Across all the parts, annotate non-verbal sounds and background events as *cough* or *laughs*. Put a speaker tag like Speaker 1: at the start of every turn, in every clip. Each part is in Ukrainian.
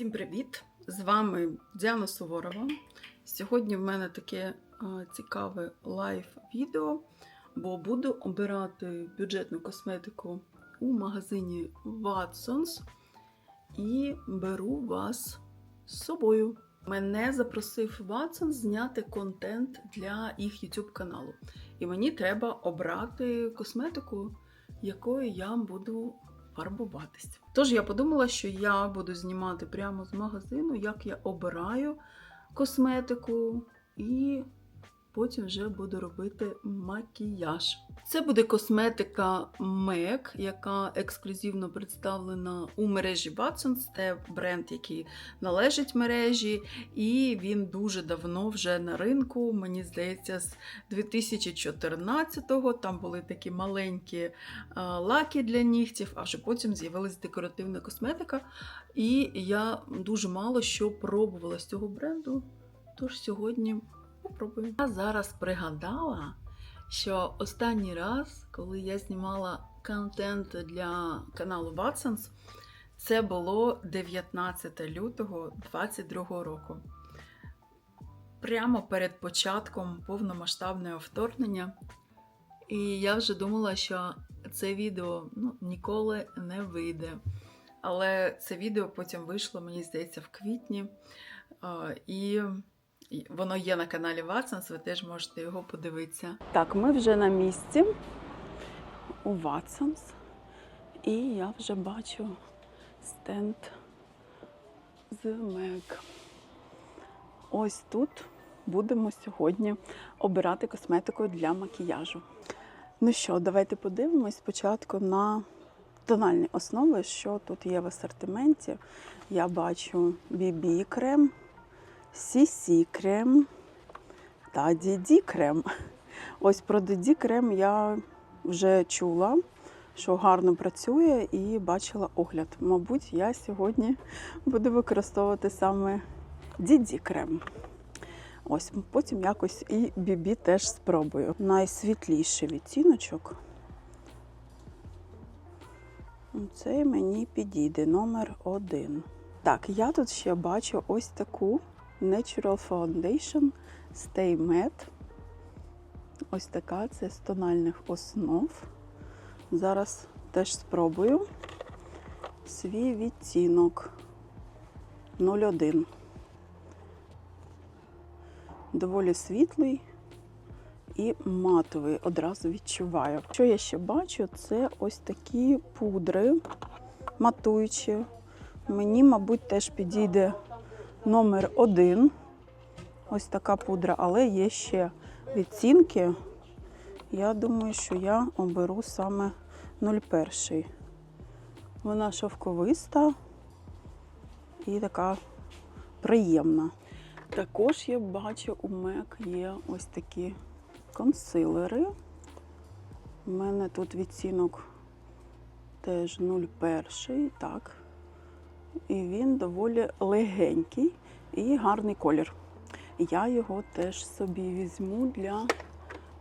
Speaker 1: Всім привіт! З вами Діана Суворова. Сьогодні в мене таке е, цікаве лайв-відео, бо буду обирати бюджетну косметику у магазині Watsons і беру вас з собою. Мене запросив Watsons зняти контент для їх YouTube каналу. І мені треба обрати косметику, якою я буду фарбуватись. Тож я подумала, що я буду знімати прямо з магазину, як я обираю косметику, і потім вже буду робити макіяж. Це буде косметика MAC, яка ексклюзивно представлена у мережі Watsons. Це бренд, який належить мережі, і він дуже давно вже на ринку. Мені здається, з 2014-го там були такі маленькі лаки для нігтів, а вже потім з'явилась декоративна косметика. І я дуже мало що пробувала з цього бренду. Тож сьогодні попробую. Я зараз пригадала, що останній раз, коли я знімала контент для каналу Watsons, це було 19 лютого 2022 року. Прямо перед початком повномасштабного вторгнення. І я вже думала, що це відео ну, ніколи не вийде. Але це відео потім вийшло, мені здається, в квітні. І воно є на каналі Watsons, ви теж можете його подивитися. Так, ми вже на місці у Watsons. І я вже бачу стенд з Meg. Ось тут будемо сьогодні обирати косметику для макіяжу. Ну що, давайте подивимось спочатку на тональні основи, що тут є в асортименті. Я бачу BB CC крем та DD крем. Ось про DD крем я вже чула, що гарно працює і бачила огляд. Мабуть, я сьогодні буду використовувати саме DD крем. Ось потім якось і BB теж спробую. Найсвітліший відтіночок. Цей мені підійде номер один. Так, я тут ще бачу ось таку Natural Foundation Stay Matte. Ось така це з тональних основ. Зараз теж спробую свій відтінок 01. Доволі світлий і матовий, одразу відчуваю. Що я ще бачу, це ось такі пудри матуючі. Мені, мабуть, теж підійде номер один. Ось така пудра, але є ще відцінки. Я думаю, що я оберу саме 01. Вона шовковиста і така приємна. Також я бачу, у MEC є ось такі консилери. У мене тут відцінок теж 01, так. І він доволі легенький і гарний колір. Я його теж собі візьму для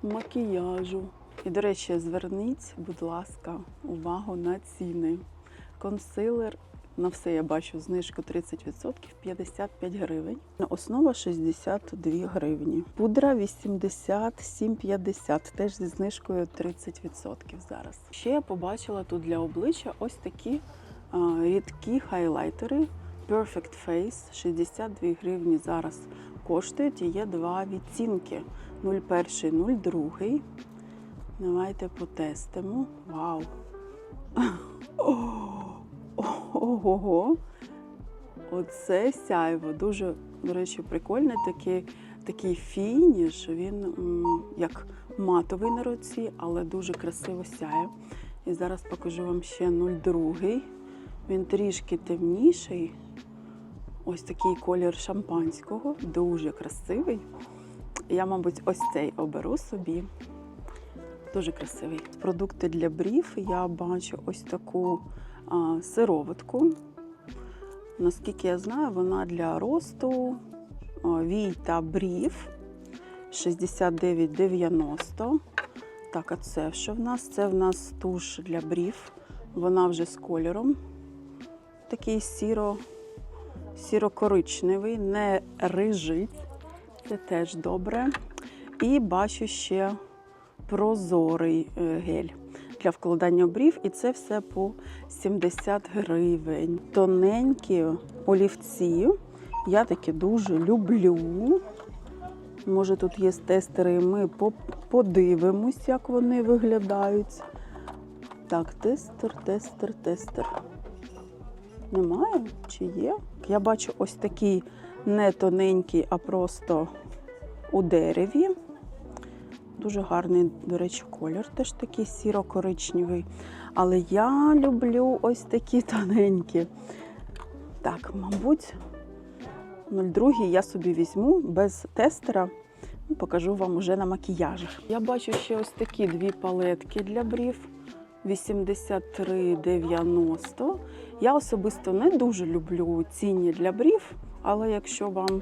Speaker 1: макіяжу. І, до речі, зверніть, будь ласка, увагу на ціни. Консилер на все я бачу знижку 30%, 55 гривень. Основа 62 гривні. Пудра 87,50, теж зі знижкою 30% зараз. Ще я побачила тут для обличчя ось такі рідкі хайлайтери. Perfect Face 62 гривні зараз коштують. І є два відцінки: 01, 02. Давайте потестимо. Вау! Ого! Оце сяйво. Дуже, до речі, прикольний такий такий фініш. Він м, як матовий на руці, але дуже красиво сяє. І зараз покажу вам ще 02. Він трішки темніший. Ось такий колір шампанського, дуже красивий. Я, мабуть, ось цей оберу собі. Дуже красивий. Продукти для брів я бачу ось таку а, сироватку. Наскільки я знаю, вона для росту вій та брів 69,90. Так, а це що в нас? Це в нас туш для брів. Вона вже з кольором. Такий сіро сірокоричневий, не рижить. Це теж добре. І бачу ще прозорий е, гель для вкладання брів, і це все по 70 гривень. Тоненькі олівці. Я такі дуже люблю. Може, тут є тестери, і ми подивимось, як вони виглядають. Так, тестер, тестер, тестер. Немає? Чи є? Я бачу ось такий не тоненький, а просто у дереві. Дуже гарний, до речі, колір теж такий сіро-коричневий. Але я люблю ось такі *laughs* тоненькі. Так, мабуть, 02 я собі візьму без тестера. Ну, Покажу вам уже на макіяжах. Я бачу ще ось такі дві палетки для брів. 83,90. Я особисто не дуже люблю ціні для брів, але якщо вам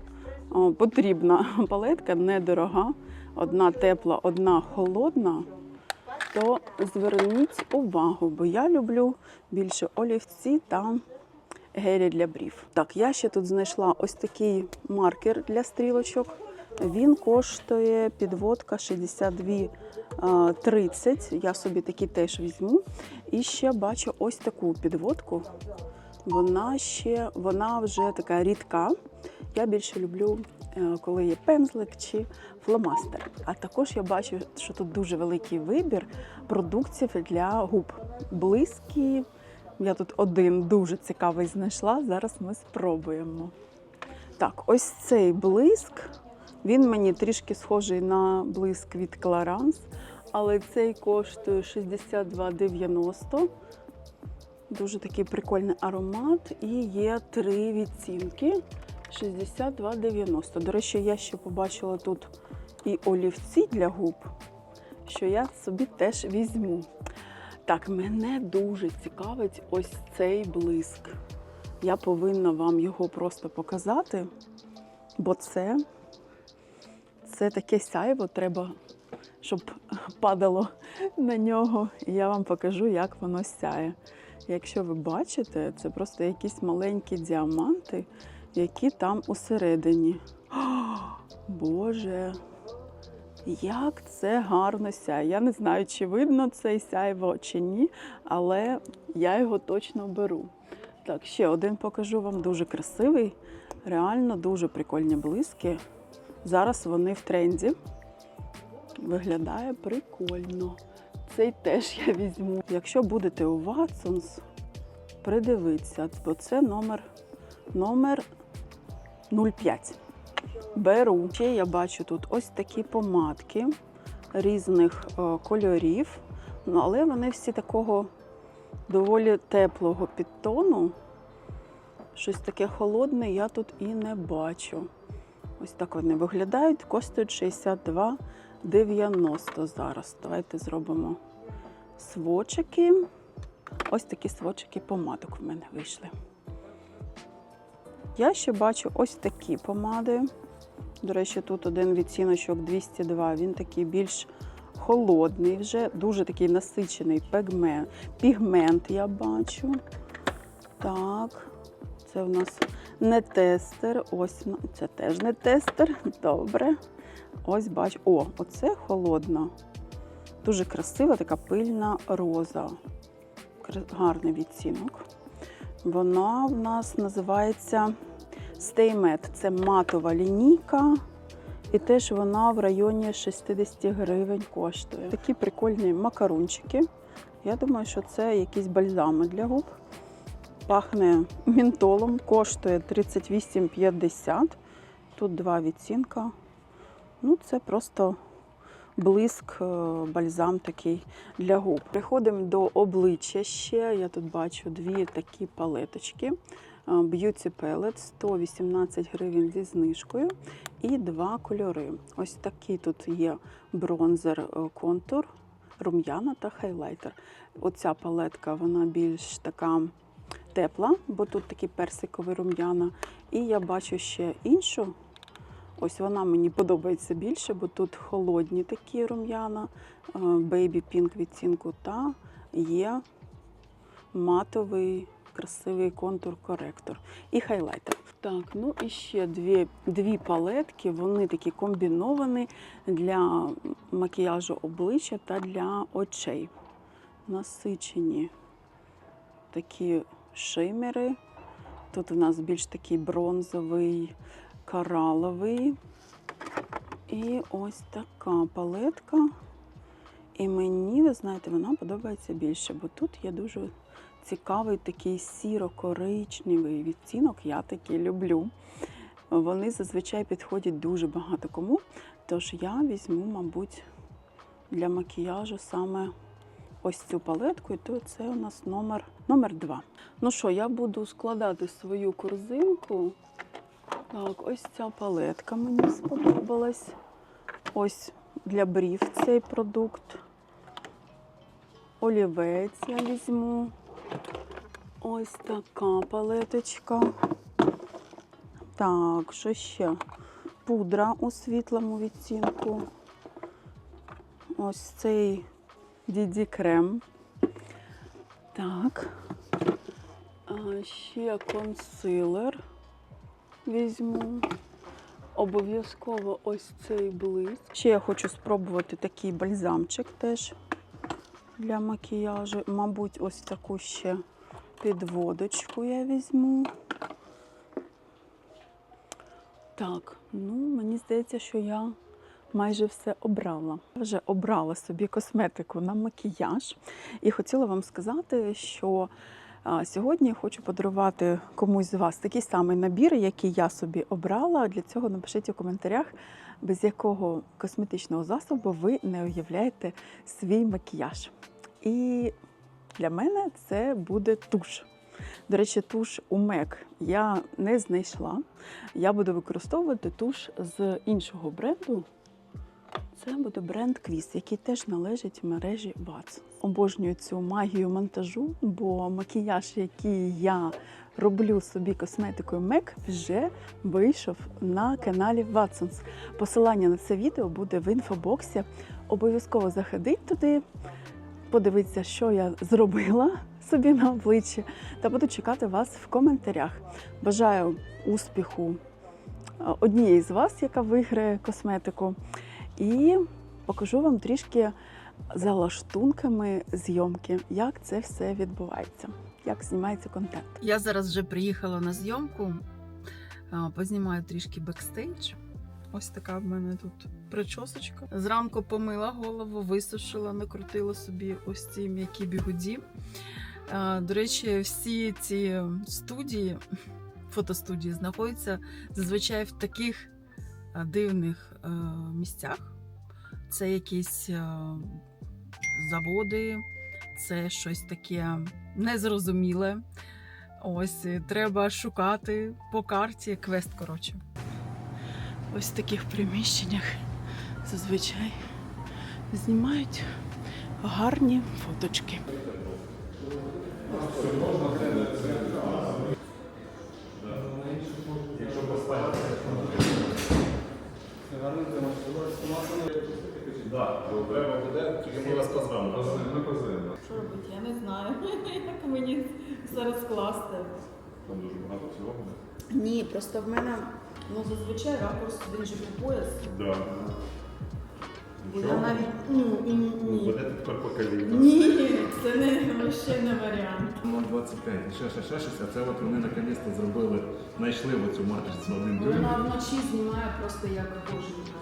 Speaker 1: потрібна *laughs* палетка недорога, одна тепла, одна холодна, то зверніть увагу, бо я люблю більше олівці та гелі для брів. Так, я ще тут знайшла ось такий маркер для стрілочок. Він коштує підводка 62 30. Я собі такий теж візьму. І ще бачу ось таку підводку. Вона ще вона вже така рідка. Я більше люблю, е, коли є пензлик чи фломастер. А також я бачу, що тут дуже великий вибір продуктів для губ. Близькі. Я тут один дуже цікавий знайшла. Зараз ми спробуємо. Так, ось цей блиск. Він мені трішки схожий на блиск від Clarins, але цей коштує 62,90. Дуже такий прикольний аромат. І є три відцінки 62,90. До речі, я ще побачила тут і олівці для губ, що я собі теж візьму. Так, мене дуже цікавить ось цей блиск. Я повинна вам його просто показати, бо це, це таке сяйво, треба, щоб падало на нього. І я вам покажу, як воно сяє. Якщо ви бачите, це просто якісь маленькі діаманти, які там усередині. О, Боже! Як це гарно сяє. Я не знаю, чи видно цей сяйво чи ні, але я його точно беру. Так, ще один покажу вам дуже красивий, реально дуже прикольні блиски. Зараз вони в тренді. Виглядає прикольно. Цей теж я візьму. Якщо будете у Watsons, придивіться, бо це номер, номер 05. Беру. Ще я бачу тут ось такі помадки різних е, кольорів, але вони всі такого доволі теплого підтону. Щось таке холодне я тут і не бачу. Ось так вони виглядають, коштують 62,90 зараз. Давайте зробимо свочики. Ось такі свочики помадок в мене вийшли. Я ще бачу ось такі помади. До речі, тут один відціночок 202, він такий більш холодний, вже дуже такий насичений пігмент, пігмент я бачу. Так, це у нас не тестер. Ось це теж не тестер. Добре. Ось бачу. О, оце холодна. Дуже красива, така пильна роза. Гарний відцінок. Вона в нас називається Stay Matte. Це матова лінійка. І теж вона в районі 60 гривень коштує. Такі прикольні макарунчики. Я думаю, що це якісь бальзами для губ. Пахне мінтолом, коштує 38,50. Тут два відцінка. Ну, це просто блиск, е, бальзам такий для губ. Приходимо до обличчя ще. Я тут бачу дві такі палеточки. Е, Beauty Palette 118 гривень зі знижкою і два кольори. Ось такий тут є бронзер е, контур, рум'яна та хайлайтер. Оця палетка вона більш така тепла, бо тут такі персикові рум'яна. І я бачу ще іншу. Ось вона мені подобається більше, бо тут холодні такі рум'яна, Baby Pink відцінку та є матовий красивий контур-коректор і хайлайтер. Так, ну і ще дві, дві палетки. Вони такі комбіновані для макіяжу обличчя та для очей. Насичені такі шимери. Тут у нас більш такий бронзовий, кораловий. І ось така палетка. І мені, ви знаєте, вона подобається більше, бо тут є дуже цікавий такий сіро-коричневий відтінок. Я такий люблю. Вони зазвичай підходять дуже багато кому. Тож я візьму, мабуть, для макіяжу саме ось цю палетку, і то це у нас номер, номер два. Ну що, я буду складати свою корзинку. Так, ось ця палетка мені сподобалась. Ось для брів цей продукт. Олівець я візьму. Ось така палеточка. Так, що ще? Пудра у світлому відтінку. Ось цей Діді крем. Так. А, ще консилер візьму. Обов'язково ось цей блиск. Ще я хочу спробувати такий бальзамчик теж для макіяжу. Мабуть, ось таку ще підводочку я візьму. Так, ну мені здається, що я майже все обрала. Вже обрала собі косметику на макіяж і хотіла вам сказати, що сьогодні хочу подарувати комусь з вас такий самий набір, який я собі обрала. Для цього напишіть у коментарях, без якого косметичного засобу ви не уявляєте свій макіяж. І для мене це буде туш. До речі, туш у MAC я не знайшла. Я буду використовувати туш з іншого бренду. Це буде бренд Квіс, який теж належить мережі Watsons. Обожнюю цю магію монтажу, бо макіяж, який я роблю собі косметикою MAC, вже вийшов на каналі Watsons. Посилання на це відео буде в інфобоксі. Обов'язково заходіть туди, подивитися, що я зробила собі на обличчі, та буду чекати вас в коментарях. Бажаю успіху однієї з вас, яка виграє косметику. І покажу вам трішки за лаштунками зйомки, як це все відбувається, як знімається контент.
Speaker 2: Я зараз вже приїхала на зйомку, познімаю трішки бекстейдж. Ось така в мене тут причосочка. Зранку помила голову, висушила, накрутила собі ось ці м'які бігуді. До речі, всі ці студії, фотостудії знаходяться зазвичай в таких дивних е, місцях. Це якісь е, заводи, це щось таке незрозуміле. Ось треба шукати по карті квест. Коротше,
Speaker 1: Ось в таких приміщеннях зазвичай знімають гарні фоточки.
Speaker 3: Так, треба буде, тільки ми вас позвемо.
Speaker 2: що робити? Я не знаю, *laughs* як мені зараз скласти.
Speaker 3: Там дуже багато всього буде.
Speaker 2: Ні, просто в мене ну зазвичай ракурс він же по пояс.
Speaker 3: Да.
Speaker 2: Бо я навіть ну
Speaker 3: Ви
Speaker 2: ні.
Speaker 3: будете тепер по коліна.
Speaker 2: Ні, це не ще не варіант.
Speaker 3: 0,25, і ще, ще, ще щось, а це от вони наконець-то зробили, знайшли оцю матрицю один.
Speaker 2: Вона вночі знімає просто як боженька.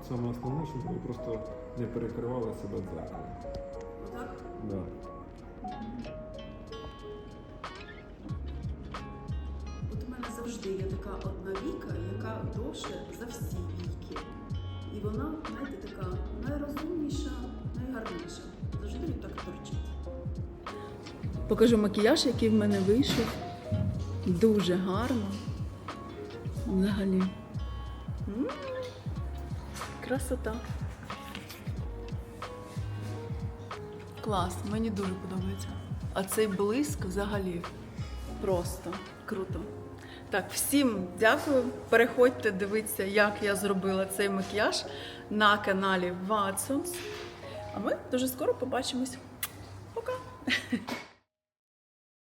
Speaker 4: Тут саме основне, щоб ви просто не перекривали себе дзеркалом.
Speaker 2: Отак?
Speaker 4: Да.
Speaker 1: От у мене завжди є така одна віка, яка довше за всі віки. І вона, знаєте, така найрозумніша, найгарніша. Завжди так торчить. Покажу макіяж, який в мене вийшов. Дуже гарно. Взагалі. М, Красота. Клас, мені дуже подобається. А цей блиск взагалі просто круто. Так, всім дякую. Переходьте дивитися, як я зробила цей макіяж на каналі Watsons. А ми дуже скоро побачимось. Пока!